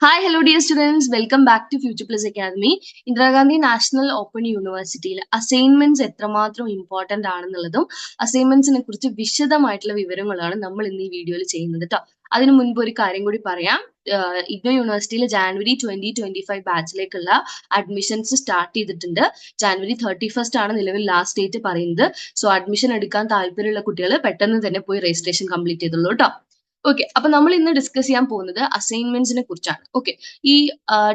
Hi hello dear students welcome back to future plus academy Indira Gandhi national open യൂണിവേഴ്സിറ്റിയിൽ assignments എത്രമാത്രം important ആണെന്നുള്ളതും അസൈൻമെന്റ്സിനെ കുറിച്ച് വിശദമായിട്ടുള്ള വിവരങ്ങളാണ് നമ്മൾ ഇന്ന് ഈ വീഡിയോയിൽ ചെയ്യുന്നത് കേട്ടോ അതിനു മുൻപ് ഒരു കാര്യം കൂടി പറയാം. ഇഗ്നോ യൂണിവേഴ്സിറ്റിയിൽ ജാനുവരി ട്വന്റി ട്വന്റി ഫൈവ് ബാച്ചിലേക്കുള്ള അഡ്മിഷൻസ് സ്റ്റാർട്ട് ചെയ്തിട്ടുണ്ട്. ജാനുവരി തേർട്ടി ഫസ്റ്റ് ആണ് നിലവിൽ ലാസ്റ്റ് ഡേറ്റ് പറയുന്നത്. സോ അഡ്മിഷൻ എടുക്കാൻ താല്പര്യമുള്ള കുട്ടികൾ പെട്ടെന്ന് തന്നെ പോയി രജിസ്ട്രേഷൻ കംപ്ലീറ്റ് ചെയ്തുള്ളൂ കേട്ടോ ഓക്കെ അപ്പൊ നമ്മൾ ഇന്ന് ഡിസ്കസ് ചെയ്യാൻ പോകുന്നത് അസൈൻമെന്റ്സിനെ കുറിച്ചാണ്. ഓക്കെ ഈ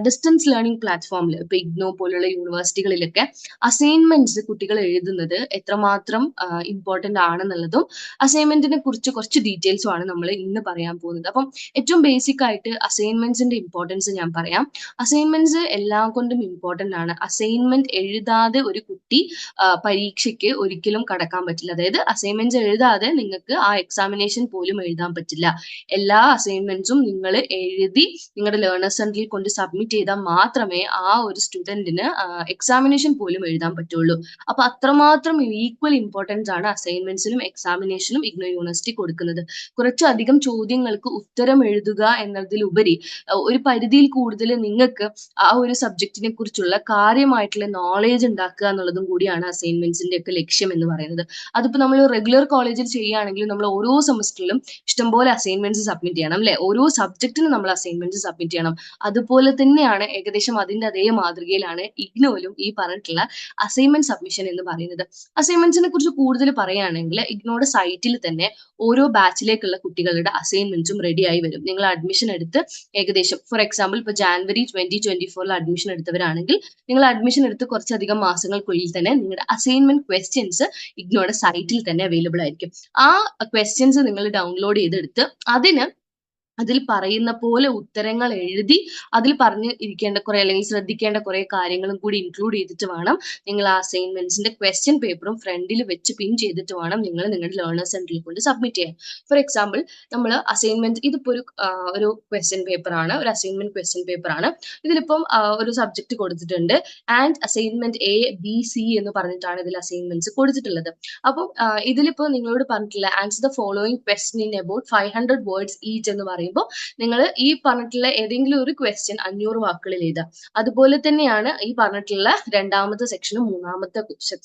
ഡിസ്റ്റൻസ് ലേണിംഗ് പ്ലാറ്റ്ഫോമിൽ ഇപ്പൊ ഇഗ്നോ പോലുള്ള യൂണിവേഴ്സിറ്റികളിലൊക്കെ അസൈൻമെന്റ്സ് കുട്ടികൾ എഴുതുന്നത് എത്രമാത്രം ഇമ്പോർട്ടന്റ് ആണെന്നുള്ളതും അസൈൻമെന്റിനെ കുറിച്ച് കുറച്ച് ഡീറ്റെയിൽസും ആണ് നമ്മൾ ഇന്ന് പറയാൻ പോകുന്നത്. അപ്പം ഏറ്റവും ബേസിക് ആയിട്ട് അസൈൻമെന്റ്സിന്റെ ഇമ്പോർട്ടൻസ് ഞാൻ പറയാം. അസൈൻമെന്റ്സ് എല്ലാം കൊണ്ടും ഇമ്പോർട്ടന്റ് ആണ്. അസൈൻമെന്റ് എഴുതാതെ ഒരു കുട്ടി പരീക്ഷയ്ക്ക് ഒരിക്കലും കടക്കാൻ പറ്റില്ല. അതായത് അസൈൻമെന്റ്സ് എഴുതാതെ നിങ്ങൾക്ക് ആ എക്സാമിനേഷൻ പോലും എഴുതാൻ പറ്റില്ല. എല്ലാ അസൈൻമെന്റ്സും നിങ്ങൾ എഴുതി നിങ്ങളുടെ ലേണേഴ്സ് സെന്ററിൽ കൊണ്ട് സബ്മിറ്റ് ചെയ്താൽ മാത്രമേ ആ ഒരു സ്റ്റുഡന്റിന് എക്സാമിനേഷൻ പോലും എഴുതാൻ പറ്റുള്ളൂ. അപ്പൊ അത്രമാത്രം ഈക്വൽ ഇമ്പോർട്ടൻസ് ആണ് അസൈൻമെന്റ്സിനും എക്സാമിനേഷനും ഇഗ്നോ യൂണിവേഴ്സിറ്റി കൊടുക്കുന്നത്. കുറച്ചധികം ചോദ്യങ്ങൾക്ക് ഉത്തരം എഴുതുക എന്നതിലുപരി ഒരു പരിധിയിൽ കൂടുതൽ നിങ്ങൾക്ക് ആ ഒരു സബ്ജക്റ്റിനെ കുറിച്ചുള്ള കാര്യമായിട്ടുള്ള നോളേജ് ഉണ്ടാക്കുക എന്നുള്ളതും കൂടിയാണ് അസൈൻമെന്റ്സിന്റെ ഒക്കെ ലക്ഷ്യം എന്ന് പറയുന്നത്. അതിപ്പോ നമ്മൾ റെഗുലർ കോളേജിൽ ചെയ്യുകയാണെങ്കിൽ നമ്മൾ ഓരോ സെമസ്റ്ററിലും ഇഷ്ടംപോലെ അസൈൻമെന്റ്സ് സബ്മിറ്റ് ചെയ്യണം അല്ലെ? ഓരോ സബ്ജക്റ്റിനും നമ്മൾ അസൈൻമെന്റ്സ് സബ്മിറ്റ് ചെയ്യണം. അതുപോലെ തന്നെയാണ് ഏകദേശം അതിന്റെ അതേ മാതൃകയിലാണ് ഇഗ്നോയിലും ഈ പറഞ്ഞിട്ടുള്ള അസൈൻമെന്റ് സബ്മിഷൻ എന്ന് പറയുന്നത്. അസൈൻമെന്റ്സിനെ കുറിച്ച് കൂടുതൽ പറയുകയാണെങ്കിൽ ഇഗ്നോയുടെ സൈറ്റിൽ തന്നെ ഓരോ ബാച്ചിലേക്കുള്ള കുട്ടികളുടെ അസൈൻമെന്റ്സും റെഡി ആയി വരും. നിങ്ങൾ അഡ്മിഷൻ എടുത്ത് ഏകദേശം ഫോർ എക്സാമ്പിൾ ഇപ്പൊ ജാനുവരി ട്വന്റി ട്വന്റി ഫോറിൽ അഡ്മിഷൻ എടുത്തവരാണെങ്കിൽ നിങ്ങൾ അഡ്മിഷൻ എടുത്ത് കുറച്ചധികം മാസങ്ങൾക്കുള്ളിൽ തന്നെ നിങ്ങളുടെ അസൈൻമെന്റ് ക്വസ്റ്റ്യൻസ് ഇഗ്നോയുടെ സൈറ്റിൽ തന്നെ അവൈലബിൾ ആയിരിക്കും. ആ ക്വസ്റ്റ്യൻസ് നിങ്ങൾ ഡൗൺലോഡ് ചെയ്തെടുത്ത് അതിന് അതിൽ പറയുന്ന പോലെ ഉത്തരങ്ങൾ എഴുതി അതിൽ പറഞ്ഞ് ഇരിക്കേണ്ട കുറെ അല്ലെങ്കിൽ ശ്രദ്ധിക്കേണ്ട കുറെ കാര്യങ്ങളും കൂടി ഇൻക്ലൂഡ് ചെയ്തിട്ട് വേണം നിങ്ങൾ ആ അസൈൻമെന്റ്സിന്റെ ക്വസ്റ്റ്യൻ പേപ്പറും ഫ്രണ്ടിൽ വെച്ച് പിൻ ചെയ്തിട്ട് വേണം നിങ്ങൾ നിങ്ങളുടെ ലേണേഴ്സ് സെന്ററിൽ കൊണ്ട് സബ്മിറ്റ് ചെയ്യാൻ. ഫോർ എക്സാമ്പിൾ നമ്മൾ അസൈൻമെന്റ് ഇതിപ്പോ ഒരു ഒരു ക്വസ്റ്റ്യൻ പേപ്പർ ആണ് ഒരു അസൈൻമെന്റ് ക്വസ്റ്റ്യൻ പേപ്പർ ആണ്. ഇതിലിപ്പം ഒരു സബ്ജക്ട് കൊടുത്തിട്ടുണ്ട്. And assignment A B C എന്ന് പറഞ്ഞിട്ടാണ് ഇതിൽ അസൈൻമെന്റ്സ് കൊടുത്തിട്ടുള്ളത്. അപ്പം ഇതിലിപ്പോ നിങ്ങളോട് പറഞ്ഞിട്ടില്ല answer the following question in about five hundred words each എന്ന് പറയുമ്പോൾ നിങ്ങൾ ഈ പറഞ്ഞിട്ടുള്ള ഏതെങ്കിലും ഒരു ക്വസ്റ്റ്യൻ അഞ്ഞൂറ് വാക്കുകളിൽ എഴുതുക. അതുപോലെ തന്നെയാണ് ഈ പറഞ്ഞിട്ടുള്ള രണ്ടാമത്തെ സെക്ഷനും മൂന്നാമത്തെ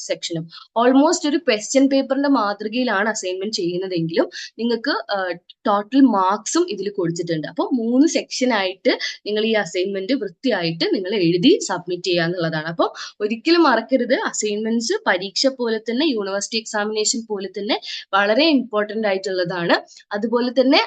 സെക്ഷനും ഓൾമോസ്റ്റ് ഒരു ക്വസ്റ്റ്യൻ പേപ്പറിന്റെ മാതൃകയിലാണ് അസൈൻമെന്റ് ചെയ്യുന്നതെങ്കിലും നിങ്ങൾക്ക് ടോട്ടൽ മാർക്സും ഇതിൽ കൊടുത്തിട്ടുണ്ട്. അപ്പോൾ മൂന്ന് സെക്ഷൻ ആയിട്ട് നിങ്ങൾ ഈ അസൈൻമെന്റ് വൃത്തിയായിട്ട് നിങ്ങൾ എഴുതി സബ്മിറ്റ് ചെയ്യുക എന്നുള്ളതാണ്. അപ്പോൾ ഒരിക്കലും മറക്കരുത്. അസൈൻമെന്റ്സ് പരീക്ഷ പോലെ തന്നെ യൂണിവേഴ്സിറ്റി എക്സാമിനേഷൻ പോലെ തന്നെ വളരെ ഇമ്പോർട്ടന്റ് ആയിട്ടുള്ളതാണ്. അതുപോലെ തന്നെ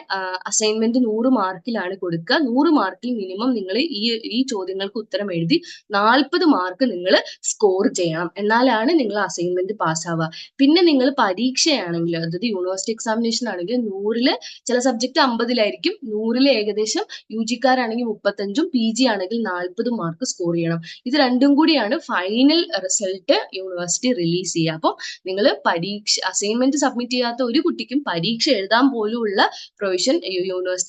അസൈൻമെന്റ് നൂറ് മാർക്കിലാണ് കൊടുക്കുക. നൂറ് മാർക്കിൽ മിനിമം നിങ്ങൾ ഈ ഈ ചോദ്യങ്ങൾക്ക് ഉത്തരം എഴുതി നാൽപ്പത് മാർക്ക് നിങ്ങൾ സ്കോർ ചെയ്യണം. എന്നാലാണ് നിങ്ങൾ അസൈൻമെന്റ് പാസ്സാവുക പിന്നെ നിങ്ങൾ പരീക്ഷയാണെങ്കിൽ അതായത് യൂണിവേഴ്സിറ്റി എക്സാമിനേഷൻ ആണെങ്കിൽ നൂറിൽ ചില സബ്ജക്ട് അമ്പതിലായിരിക്കും. നൂറിൽ ഏകദേശം യു ജിക്കാരാണെങ്കിൽ മുപ്പത്തഞ്ചും പി ജി ആണെങ്കിൽ നാൽപ്പതും മാർക്ക് സ്കോർ ചെയ്യണം. ഇത് രണ്ടും കൂടിയാണ് ഫൈനൽ റിസൾട്ട് യൂണിവേഴ്സിറ്റി റിലീസ് ചെയ്യുക. അപ്പം നിങ്ങൾ പരീക്ഷ അസൈൻമെന്റ് സബ്മിറ്റ് ചെയ്യാത്ത ഒരു കുട്ടിക്കും പരീക്ഷ എഴുതാൻ പോലുള്ള പ്രൊവിഷൻ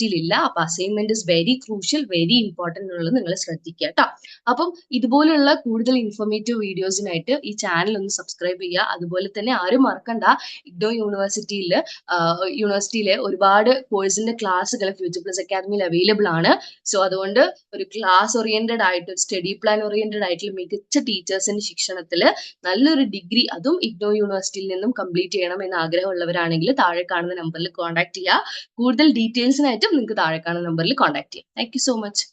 യൂണിവേഴ്സിറ്റിയിൽ ഇല്ല അപ്പൊ assignment is very crucial very important എന്നുള്ളത് നിങ്ങൾ ശ്രദ്ധിക്കുക കേട്ടോ അപ്പം ഇതുപോലുള്ള കൂടുതൽ ഇൻഫോർമേറ്റീവ് വീഡിയോസിനായിട്ട് ഈ ചാനൽ ഒന്ന് സബ്സ്ക്രൈബ് ചെയ്യുക. അതുപോലെ തന്നെ ആരും മറക്കണ്ട ഇഗ്നോ യൂണിവേഴ്സിറ്റിയിൽ യൂണിവേഴ്സിറ്റിയിലെ ഒരുപാട് കോഴ്സിന്റെ ക്ലാസ്സുകൾ ഫ്യൂച്ചർ പ്ലസ് അക്കാദമിയിൽ അവൈലബിൾ ആണ്. സോ അതുകൊണ്ട് ഒരു ക്ലാസ് ഓറിയന്റഡ് ആയിട്ട് സ്റ്റഡി പ്ലാൻ ഓറിയന്റഡ് ആയിട്ടുള്ള മികച്ച ടീച്ചേഴ്സിന്റെ ശിക്ഷണത്തിൽ നല്ലൊരു ഡിഗ്രി അതും ഇഗ്നോ യൂണിവേഴ്സിറ്റിയിൽ നിന്നും കംപ്ലീറ്റ് ചെയ്യണം എന്ന് ആഗ്രഹമുള്ളവരാണെങ്കിൽ താഴെ കാണുന്ന നമ്പറിൽ കോൺടാക്ട് ചെയ്യുക. കൂടുതൽ ഡീറ്റെയിൽസിനായിട്ടും നിങ്ങൾക്ക് താഴെ കാണുന്ന നമ്പറിൽ കോൺടാക്ട് ചെയ്യാം. Thank so much